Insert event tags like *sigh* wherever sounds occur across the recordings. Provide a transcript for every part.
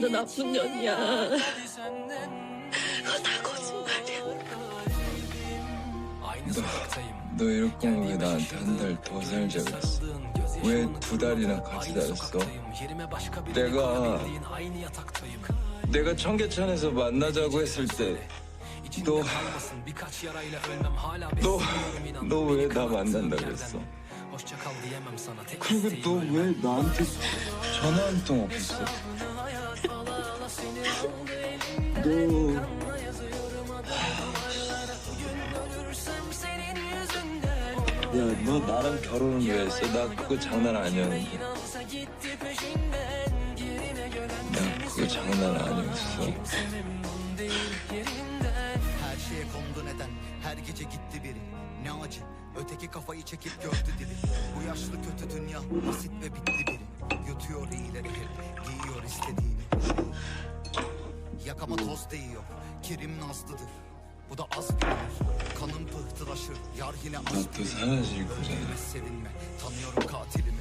너 나쁜 년이야. *laughs* Senden 다 거짓말이야. Sokaktayım 너 이럴 거면 왜 나한테 한 달 더 살자 그랬어? 왜 두 달이나 같이 다녔어? 내가 내가 청계천에서 만나자고 했을 때 너 너 너 왜 나 만난다 그랬어? 그리고 너 왜 나한테 전화 한 통 없었어? 너 야, 너 나랑 결혼은 왜 했어? 나 그거 장난 아니었는데. 나 그거 장난 아니었어. Her şeye kondu neden Her gece gitti biri Ne acı Öteki kafayı çekip gördü dili Bu yaşlı kötü dünya Basit ve bitti biri Yutuyor iyileri hep Giyiyor istediğini. Yakama toz değiyor Kerim nazlıdır. Bu da az bilinir Kanım pıhtılaşır Yar yine aşk Öldürme sevinme Tanıyorum katilimi.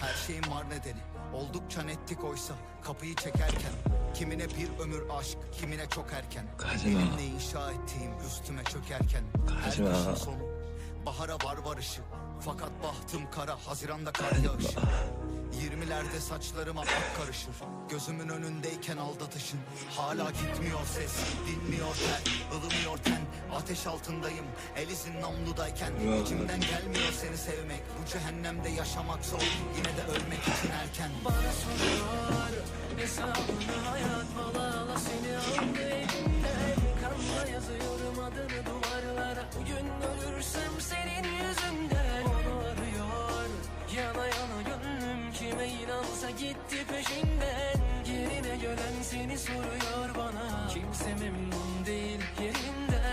Her şeyin var nedeni Oldukça nettik oysa Kapıyı çekerken Kimine bir ömür aşk Kimine çok erken. Kaçma. Benimle inşa ettiğim üstüme çökerken Kaçma. Her işin sonu Bahara var varışı. Fakat bahtım kara Haziranda kar yağışı. Yirmilerde saçlarıma ak karışır. Gözümün önündeyken aldatışın. Hala gitmiyor ses Dinmiyor ter ılımıyor ten. Ateş altındayım El izin namludayken. İçimden gelmiyor seni sevmek. Bu cehennemde yaşamak zor Yine de ölmek için erken. Hesabını hayat balala seni aldı elimden Kanla yazıyorum adını duvarlara. Bugün ölürsem senin Çevren seni soruyor bana? Kimse memnun değil yerinden